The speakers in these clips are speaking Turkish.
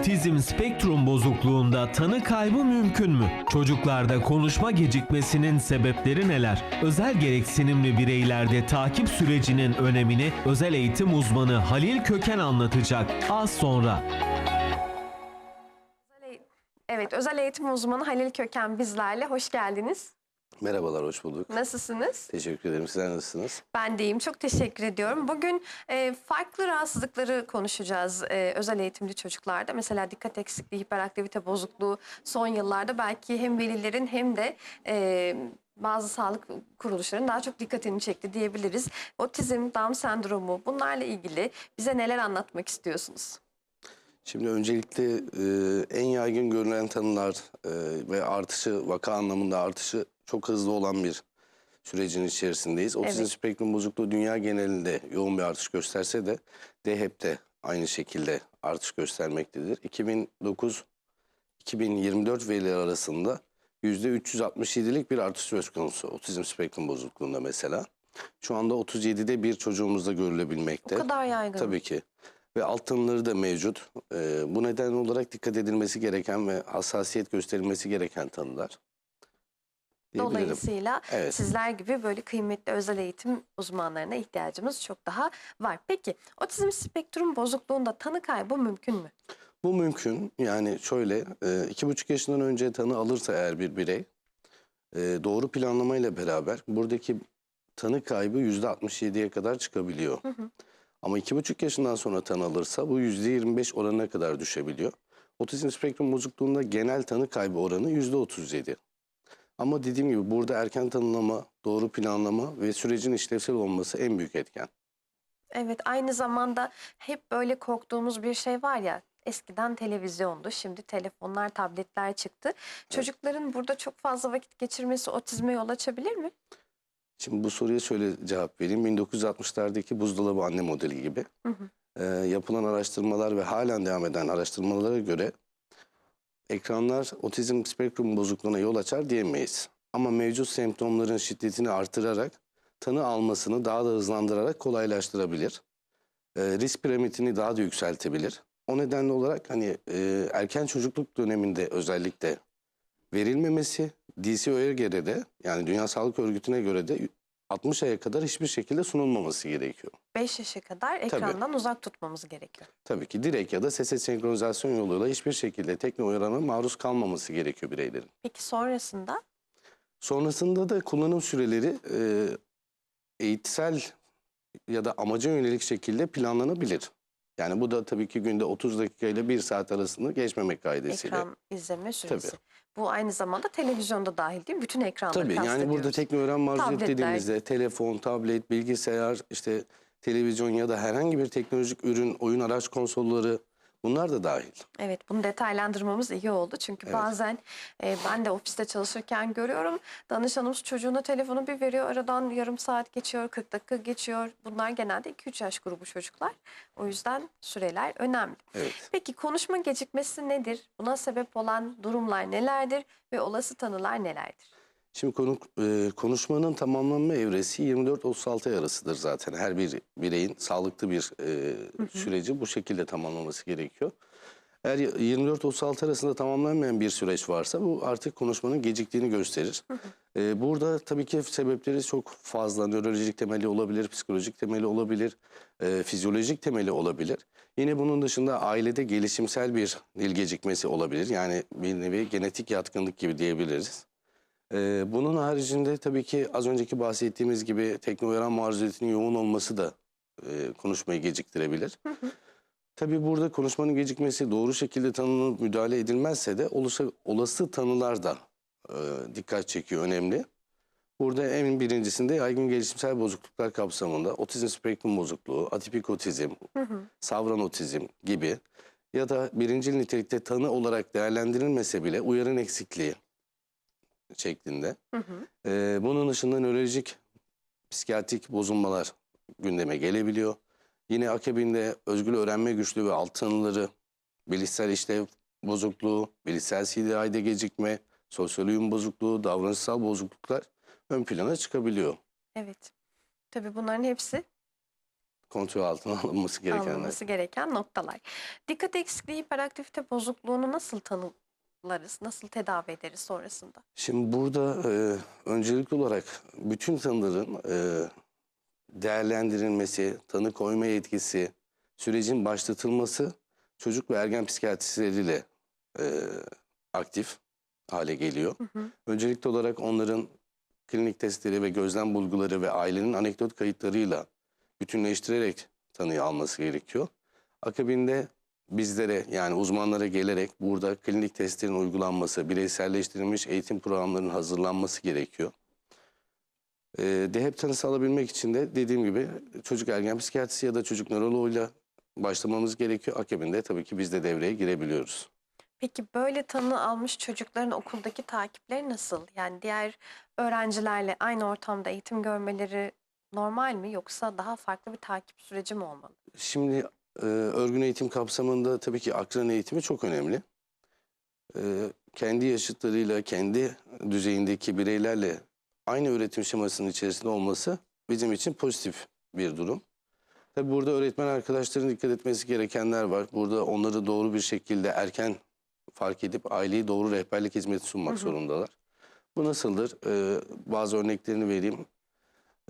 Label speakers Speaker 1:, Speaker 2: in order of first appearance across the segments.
Speaker 1: Otizm spektrum bozukluğunda tanı kaybı mümkün mü? Çocuklarda konuşma gecikmesinin sebepleri neler? Özel gereksinimli bireylerde takip sürecinin önemini özel eğitim uzmanı Halil Köken anlatacak. Az sonra.
Speaker 2: Evet, özel eğitim uzmanı Halil Köken bizlerle. Hoş geldiniz.
Speaker 3: Merhabalar, hoş bulduk.
Speaker 2: Nasılsınız?
Speaker 3: Teşekkür ederim. Sizler nasılsınız?
Speaker 2: Ben deyim. Çok teşekkür ediyorum. Bugün e, farklı rahatsızlıkları konuşacağız e, özel eğitimli çocuklarda. Mesela dikkat eksikliği, hiperaktivite bozukluğu son yıllarda belki hem velilerin hem de e, bazı sağlık kuruluşlarının daha çok dikkatini çekti diyebiliriz. Otizm, Down sendromu bunlarla ilgili bize neler anlatmak istiyorsunuz?
Speaker 3: Şimdi öncelikle e, en yaygın görülen tanılar e, ve artışı, vaka anlamında artışı çok hızlı olan bir sürecin içerisindeyiz. Otizm
Speaker 2: Evet.
Speaker 3: spektrum bozukluğu dünya genelinde yoğun bir artış gösterse de DHEP'te aynı şekilde artış göstermektedir. 2009-2024 verileri arasında %367'lik bir artış söz konusu otizm spektrum bozukluğunda mesela. Şu anda 37'de bir çocuğumuzda
Speaker 2: O
Speaker 3: görülebilmekte.
Speaker 2: kadar yaygın.
Speaker 3: Tabii ki. Ve alt tanıları da mevcut. Ee, bu neden olarak dikkat edilmesi gereken ve hassasiyet gösterilmesi gereken tanılar.
Speaker 2: Dolayısıyla
Speaker 3: Evet.
Speaker 2: sizler gibi böyle kıymetli özel eğitim uzmanlarına ihtiyacımız çok daha var. Peki otizm spektrum bozukluğunda tanı kaybı mümkün mü?
Speaker 3: Bu mümkün. Yani şöyle, e, iki buçuk yaşından önce tanı alırsa eğer bir birey, e, doğru planlamayla beraber buradaki tanı kaybı yüzde 67'ye kadar çıkabiliyor. Ama iki buçuk yaşından sonra tanı alırsa bu yüzde 25 oranına kadar düşebiliyor. Otizm spektrum bozukluğunda genel tanı kaybı oranı yüzde 37. Ama dediğim gibi burada erken tanılama, doğru planlama ve sürecin işlevsel olması en büyük etken.
Speaker 2: Evet aynı zamanda hep böyle korktuğumuz bir şey var ya eskiden televizyondu şimdi telefonlar tabletler çıktı. Çocukların burada çok fazla vakit geçirmesi otizme yol açabilir mi?
Speaker 3: Şimdi bu soruya şöyle cevap vereyim. 1960'lardaki buzdolabı anne modeli gibi
Speaker 2: Hı hı.
Speaker 3: e, yapılan araştırmalar ve halen devam eden araştırmalara göre ekranlar otizm spektrum bozukluğuna yol açar diyemeyiz. Ama mevcut semptomların şiddetini artırarak tanı almasını daha da hızlandırarak kolaylaştırabilir. E, risk piramidini daha da yükseltebilir. O nedenle olarak hani e, erken çocukluk döneminde özellikle verilmemesi DCO'ya göre de yani Dünya Sağlık Örgütü'ne göre de 60 aya kadar hiçbir şekilde sunulmaması gerekiyor.
Speaker 2: 5 yaşa kadar ekrandan uzak tutmamız gerekiyor.
Speaker 3: Tabii ki direkt ya da sesle senkronizasyon yoluyla hiçbir şekilde tekne uyarana maruz kalmaması gerekiyor bireylerin.
Speaker 2: Peki sonrasında
Speaker 3: Sonrasında da kullanım süreleri e, eğitsel ya da amaca yönelik şekilde planlanabilir. Yani bu da tabii ki günde 30 dakika ile 1 saat arasını geçmemek kaidesiyle.
Speaker 2: ekran izleme süresi. Bu aynı zamanda televizyonda dahil değil mi? Bütün ekranları
Speaker 3: Tabii yani burada tekne öğren maruziyet
Speaker 2: Tabletler.
Speaker 3: dediğimizde telefon, tablet, bilgisayar, işte televizyon ya da herhangi bir teknolojik ürün, oyun araç konsolları bunlar da dahil.
Speaker 2: Evet bunu detaylandırmamız iyi oldu. Çünkü
Speaker 3: Evet.
Speaker 2: bazen e, ben de ofiste çalışırken görüyorum. Danışanımız çocuğuna telefonu bir veriyor. Aradan yarım saat geçiyor, 40 dakika geçiyor. Bunlar genelde 2-3 yaş grubu çocuklar. O yüzden süreler önemli.
Speaker 3: Evet.
Speaker 2: Peki konuşma gecikmesi nedir? Buna sebep olan durumlar nelerdir ve olası tanılar nelerdir?
Speaker 3: Şimdi konu, e, konuşmanın tamamlanma evresi 24-36 ay arasıdır zaten. Her bir bireyin sağlıklı bir e, süreci bu şekilde tamamlaması gerekiyor. Eğer 24-36 arasında tamamlanmayan bir süreç varsa bu artık konuşmanın geciktiğini gösterir. E, burada tabii ki sebepleri çok fazla. Nörolojik temeli olabilir, psikolojik temeli olabilir, e, fizyolojik temeli olabilir. Yine bunun dışında ailede gelişimsel bir dil gecikmesi olabilir. Yani bir nevi genetik yatkınlık gibi diyebiliriz. Ee, bunun haricinde tabii ki az önceki bahsettiğimiz gibi tekno uyaran maruziyetinin yoğun olması da e, konuşmayı geciktirebilir. Tabii burada konuşmanın gecikmesi doğru şekilde tanınıp müdahale edilmezse de olası, olası tanılar da e, dikkat çekiyor, önemli. Burada en birincisinde yaygın gelişimsel bozukluklar kapsamında otizm spektrum bozukluğu, atipik otizm, savran otizm gibi ya da birincil nitelikte tanı olarak değerlendirilmese bile uyarın eksikliği şeklinde. Ee, bunun dışında nörolojik psikiyatrik bozulmalar gündeme gelebiliyor. Yine akabinde özgür öğrenme güçlüğü ve alt tanıları, bilişsel işlev bozukluğu, bilişsel CDI'de gecikme, sosyal uyum bozukluğu, davranışsal bozukluklar ön plana çıkabiliyor.
Speaker 2: Evet. Tabii bunların hepsi
Speaker 3: kontrol altına alınması gerekenler.
Speaker 2: alınması gereken noktalar. Dikkat eksikliği hiperaktivite bozukluğunu nasıl tanımlarız? Nasıl tedavi ederiz sonrasında?
Speaker 3: Şimdi burada e, öncelikli olarak bütün tanıların e, değerlendirilmesi, tanı koyma yetkisi, sürecin başlatılması çocuk ve ergen psikiyatristleriyle e, aktif hale geliyor.
Speaker 2: Hı hı.
Speaker 3: Öncelikli olarak onların klinik testleri ve gözlem bulguları ve ailenin anekdot kayıtlarıyla bütünleştirerek tanıyı alması gerekiyor. Akabinde bizlere yani uzmanlara gelerek burada klinik testlerin uygulanması, bireyselleştirilmiş eğitim programlarının hazırlanması gerekiyor. Ee, DHEP tanısı alabilmek için de dediğim gibi çocuk ergen psikiyatrisi ya da çocuk nöroloğuyla başlamamız gerekiyor. Akabinde tabii ki biz de devreye girebiliyoruz.
Speaker 2: Peki böyle tanı almış çocukların okuldaki takipleri nasıl? Yani diğer öğrencilerle aynı ortamda eğitim görmeleri normal mi yoksa daha farklı bir takip süreci mi olmalı?
Speaker 3: Şimdi e, örgün eğitim kapsamında tabii ki akran eğitimi çok önemli. E, kendi yaşıtlarıyla, kendi düzeyindeki bireylerle aynı öğretim şemasının içerisinde olması bizim için pozitif bir durum. Tabii burada öğretmen arkadaşların dikkat etmesi gerekenler var. Burada onları doğru bir şekilde erken fark edip aileyi doğru rehberlik hizmeti sunmak
Speaker 2: Hı hı.
Speaker 3: zorundalar. Bu nasıldır? E, bazı örneklerini vereyim.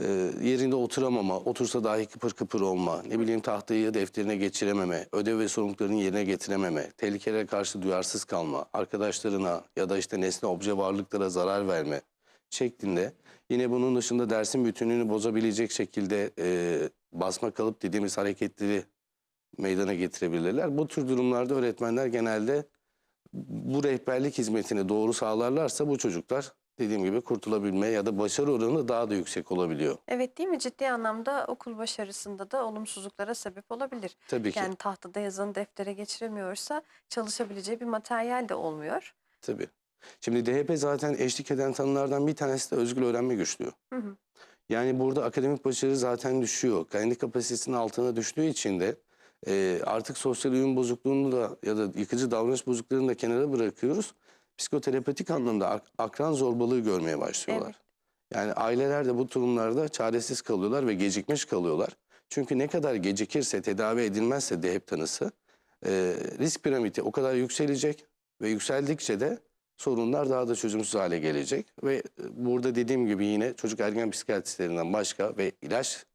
Speaker 3: E, yerinde oturamama, otursa dahi kıpır kıpır olma, ne bileyim tahtayı defterine geçirememe, ödev ve sorumluluklarını yerine getirememe, tehlikelere karşı duyarsız kalma, arkadaşlarına ya da işte nesne obje varlıklara zarar verme şeklinde. Yine bunun dışında dersin bütünlüğünü bozabilecek şekilde e, basma kalıp dediğimiz hareketleri meydana getirebilirler. Bu tür durumlarda öğretmenler genelde bu rehberlik hizmetini doğru sağlarlarsa bu çocuklar dediğim gibi kurtulabilme ya da başarı oranı daha da yüksek olabiliyor.
Speaker 2: Evet değil mi? Ciddi anlamda okul başarısında da olumsuzluklara sebep olabilir.
Speaker 3: Tabii ki.
Speaker 2: Yani tahtada yazanı deftere geçiremiyorsa çalışabileceği bir materyal de olmuyor.
Speaker 3: Tabii. Şimdi DHP zaten eşlik eden tanılardan bir tanesi de özgür öğrenme güçlüğü.
Speaker 2: Hı hı.
Speaker 3: Yani burada akademik başarı zaten düşüyor. Kendi kapasitesinin altına düştüğü için de e, artık sosyal uyum bozukluğunu da ya da yıkıcı davranış bozukluğunu da kenara bırakıyoruz. Psikoterapetik anlamda ak- akran zorbalığı görmeye başlıyorlar.
Speaker 2: Evet.
Speaker 3: Yani aileler de bu durumlarda çaresiz kalıyorlar ve gecikmiş kalıyorlar. Çünkü ne kadar gecikirse, tedavi edilmezse DHEP tanısı e, risk piramidi o kadar yükselecek ve yükseldikçe de sorunlar daha da çözümsüz hale gelecek. Ve e, burada dediğim gibi yine çocuk ergen psikiyatristlerinden başka ve ilaç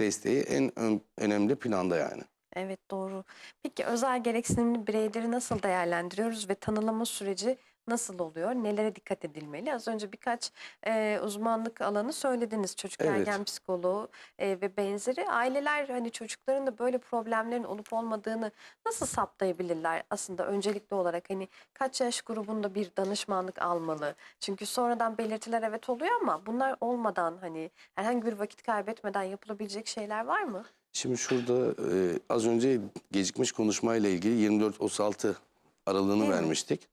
Speaker 3: desteği en ön- önemli planda yani.
Speaker 2: Evet doğru. Peki özel gereksinimli bireyleri nasıl değerlendiriyoruz ve tanılama süreci nasıl oluyor? Nelere dikkat edilmeli? Az önce birkaç e, uzmanlık alanı söylediniz. Çocuk
Speaker 3: Evet.
Speaker 2: ergen psikoloğu e, ve benzeri. Aileler hani çocukların da böyle problemlerin olup olmadığını nasıl saptayabilirler aslında öncelikli olarak? Hani kaç yaş grubunda bir danışmanlık almalı? Çünkü sonradan belirtiler evet oluyor ama bunlar olmadan hani herhangi bir vakit kaybetmeden yapılabilecek şeyler var mı?
Speaker 3: Şimdi şurada e, az önce gecikmiş konuşmayla ilgili 24-36 aralığını
Speaker 2: mi?
Speaker 3: vermiştik.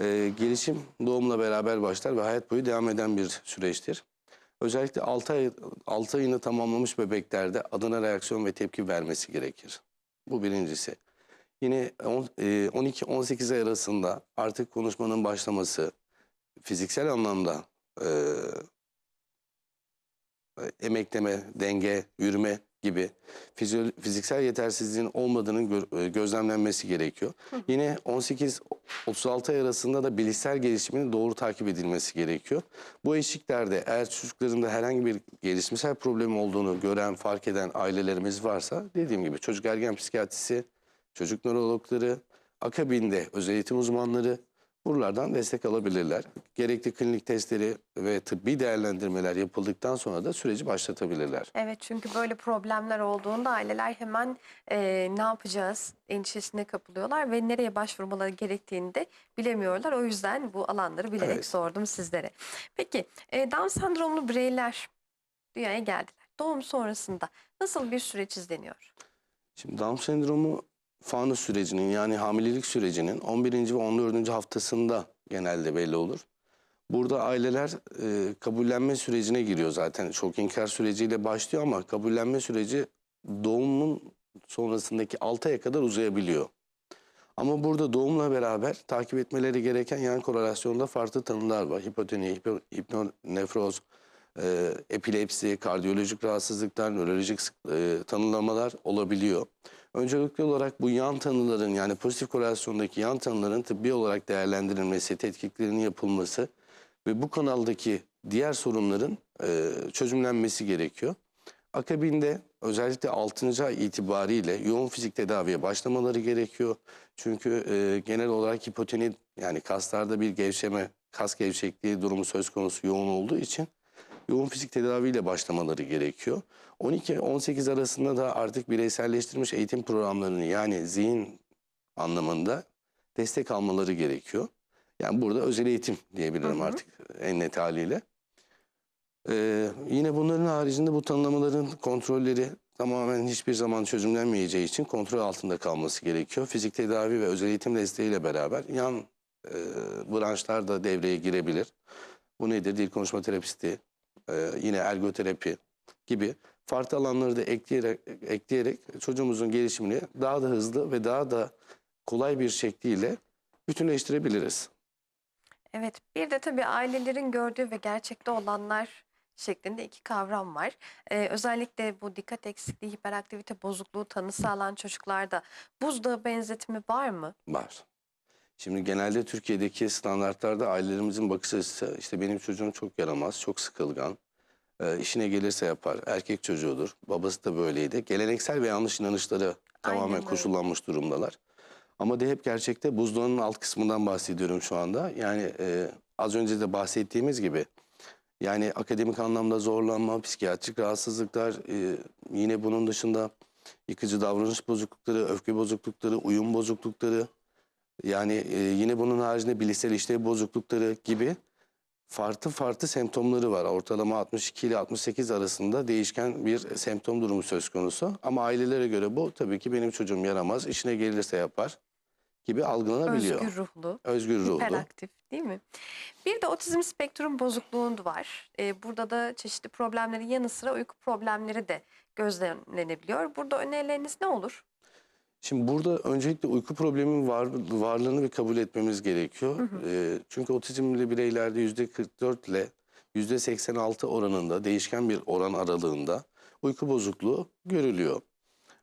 Speaker 3: E, gelişim doğumla beraber başlar ve hayat boyu devam eden bir süreçtir. Özellikle 6 ay 6 ayını tamamlamış bebeklerde adına reaksiyon ve tepki vermesi gerekir. Bu birincisi. Yine on- e, 12-18 ay arasında artık konuşmanın başlaması, fiziksel anlamda e, emekleme, denge, yürüme gibi fiziksel yetersizliğin olmadığının gö- e, gözlemlenmesi gerekiyor. Yine 18-36 ay arasında da bilişsel gelişimin doğru takip edilmesi gerekiyor. Bu eşiklerde eğer çocuklarında herhangi bir gelişimsel problem olduğunu gören, fark eden ailelerimiz varsa dediğim gibi çocuk ergen psikiyatrisi, çocuk nörologları, akabinde özel eğitim uzmanları buralardan destek alabilirler. Gerekli klinik testleri ve tıbbi değerlendirmeler yapıldıktan sonra da süreci başlatabilirler.
Speaker 2: Evet çünkü böyle problemler olduğunda aileler hemen e, ne yapacağız endişesine kapılıyorlar ve nereye başvurmaları gerektiğini de bilemiyorlar. O yüzden bu alanları bilerek
Speaker 3: Evet.
Speaker 2: sordum sizlere. Peki e, Down sendromlu bireyler dünyaya geldiler. Doğum sonrasında nasıl bir süreç izleniyor?
Speaker 3: Şimdi Down sendromu fanus sürecinin yani hamilelik sürecinin 11. ve 14. haftasında genelde belli olur. Burada aileler e, kabullenme sürecine giriyor zaten. Şok inkar süreciyle başlıyor ama kabullenme süreci doğumun sonrasındaki 6 aya kadar uzayabiliyor. Ama burada doğumla beraber takip etmeleri gereken yan korelasyonda farklı tanılar var. Hipotoni, hipo, hipnonefroz, e, epilepsi, kardiyolojik rahatsızlıklar, nörolojik e, tanılamalar olabiliyor. Öncelikli olarak bu yan tanıların yani pozitif korelasyondaki yan tanıların tıbbi olarak değerlendirilmesi, tetkiklerinin yapılması ve bu kanaldaki diğer sorunların e, çözümlenmesi gerekiyor. Akabinde özellikle 6. ay itibariyle yoğun fizik tedaviye başlamaları gerekiyor. Çünkü e, genel olarak hipoteni yani kaslarda bir gevşeme, kas gevşekliği durumu söz konusu yoğun olduğu için yoğun fizik tedaviyle başlamaları gerekiyor. 12-18 arasında da artık bireyselleştirilmiş eğitim programlarını yani zihin anlamında destek almaları gerekiyor. Yani burada özel eğitim diyebilirim
Speaker 2: Hı hı.
Speaker 3: artık en net haliyle. Ee, yine bunların haricinde bu tanımlamaların kontrolleri tamamen hiçbir zaman çözümlenmeyeceği için kontrol altında kalması gerekiyor. Fizik tedavi ve özel eğitim desteğiyle beraber yan e, branşlar da devreye girebilir. Bu nedir? Dil konuşma terapisti, e, yine ergoterapi gibi farklı alanları da ekleyerek, ekleyerek çocuğumuzun gelişimini daha da hızlı ve daha da kolay bir şekliyle bütünleştirebiliriz.
Speaker 2: Evet, bir de tabii ailelerin gördüğü ve gerçekte olanlar şeklinde iki kavram var. Ee, özellikle bu dikkat eksikliği, hiperaktivite bozukluğu tanısı alan çocuklarda buzdağı benzetimi var mı?
Speaker 3: Var. Şimdi genelde Türkiye'deki standartlarda ailelerimizin bakış açısı işte benim çocuğum çok yaramaz, çok sıkılgan, e, işine gelirse yapar, erkek çocuğudur, babası da böyleydi. Geleneksel ve yanlış inanışlara tamamen
Speaker 2: Aynen öyle.
Speaker 3: koşullanmış durumdalar. Ama de hep gerçekte buzdağının alt kısmından bahsediyorum şu anda. Yani e, az önce de bahsettiğimiz gibi yani akademik anlamda zorlanma, psikiyatrik rahatsızlıklar, e, yine bunun dışında yıkıcı davranış bozuklukları, öfke bozuklukları, uyum bozuklukları, yani e, yine bunun haricinde bilişsel işlev bozuklukları gibi farklı farklı semptomları var. Ortalama 62 ile 68 arasında değişken bir semptom durumu söz konusu. Ama ailelere göre bu tabii ki benim çocuğum yaramaz, işine gelirse yapar gibi algılanabiliyor.
Speaker 2: Özgür ruhlu,
Speaker 3: Özgür ruhlu.
Speaker 2: hiperaktif değil mi? Bir de otizm spektrum bozukluğu var. Ee, burada da çeşitli problemlerin yanı sıra uyku problemleri de gözlemlenebiliyor. Burada önerileriniz ne olur?
Speaker 3: Şimdi burada öncelikle uyku probleminin var, varlığını bir kabul etmemiz gerekiyor. Ee, çünkü otizmli bireylerde yüzde 44 ile yüzde 86 oranında değişken bir oran aralığında uyku bozukluğu görülüyor.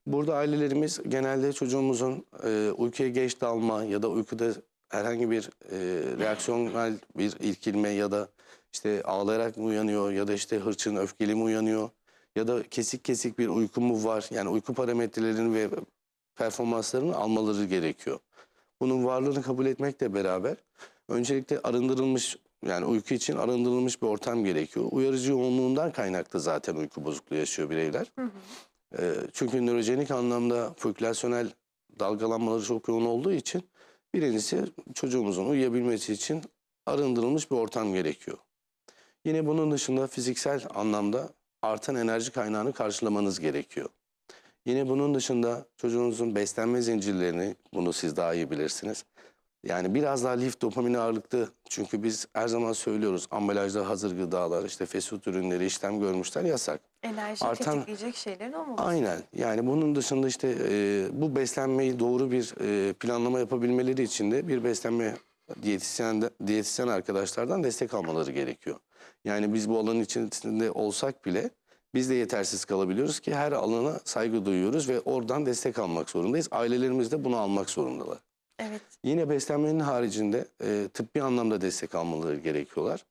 Speaker 3: Burada ailelerimiz genelde çocuğumuzun e, uykuya geç dalma ya da uykuda herhangi bir e, reaksiyonel bir ilkilme ya da işte ağlayarak mı uyanıyor ya da işte hırçın öfkeli mi uyanıyor ya da kesik kesik bir uyku mu var yani uyku parametrelerini ve performanslarını almaları gerekiyor. Bunun varlığını kabul etmekle beraber öncelikle arındırılmış yani uyku için arındırılmış bir ortam gerekiyor. Uyarıcı yoğunluğundan kaynaklı zaten uyku bozukluğu yaşıyor bireyler. Ee, çünkü nörojenik anlamda flukülasyonel dalgalanmaları çok yoğun olduğu için birincisi çocuğumuzun uyuyabilmesi için arındırılmış bir ortam gerekiyor. Yine bunun dışında fiziksel anlamda artan enerji kaynağını karşılamanız gerekiyor. Yine bunun dışında çocuğunuzun beslenme zincirlerini bunu siz daha iyi bilirsiniz. Yani biraz daha lif dopamin ağırlıklı çünkü biz her zaman söylüyoruz ambalajda hazır gıdalar işte fast food ürünleri işlem görmüşler yasak.
Speaker 2: Enerji
Speaker 3: Artan-
Speaker 2: tetikleyecek şeylerin olmaması.
Speaker 3: Aynen yani bunun dışında işte e, bu beslenmeyi doğru bir e, planlama yapabilmeleri için de bir beslenme diyetisyen, diyetisyen arkadaşlardan destek almaları gerekiyor. Yani biz bu alanın içerisinde olsak bile biz de yetersiz kalabiliyoruz ki her alana saygı duyuyoruz ve oradan destek almak zorundayız. Ailelerimiz de bunu almak zorundalar.
Speaker 2: Evet.
Speaker 3: Yine beslenmenin haricinde e, tıbbi anlamda destek almaları gerekiyorlar.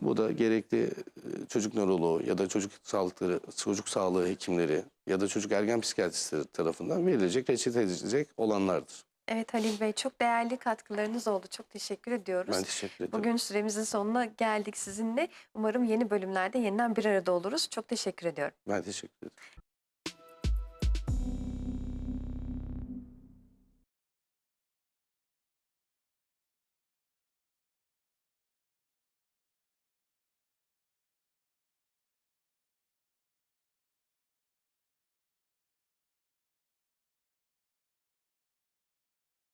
Speaker 3: Bu da gerekli e, çocuk nöroloğu ya da çocuk sağlıkları, çocuk sağlığı hekimleri ya da çocuk ergen psikiyatristleri tarafından verilecek, reçete edilecek olanlardır.
Speaker 2: Evet Halil Bey çok değerli katkılarınız oldu. Çok teşekkür ediyoruz.
Speaker 3: Ben teşekkür ederim.
Speaker 2: Bugün süremizin sonuna geldik sizinle. Umarım yeni bölümlerde yeniden bir arada oluruz. Çok teşekkür ediyorum.
Speaker 3: Ben teşekkür ederim.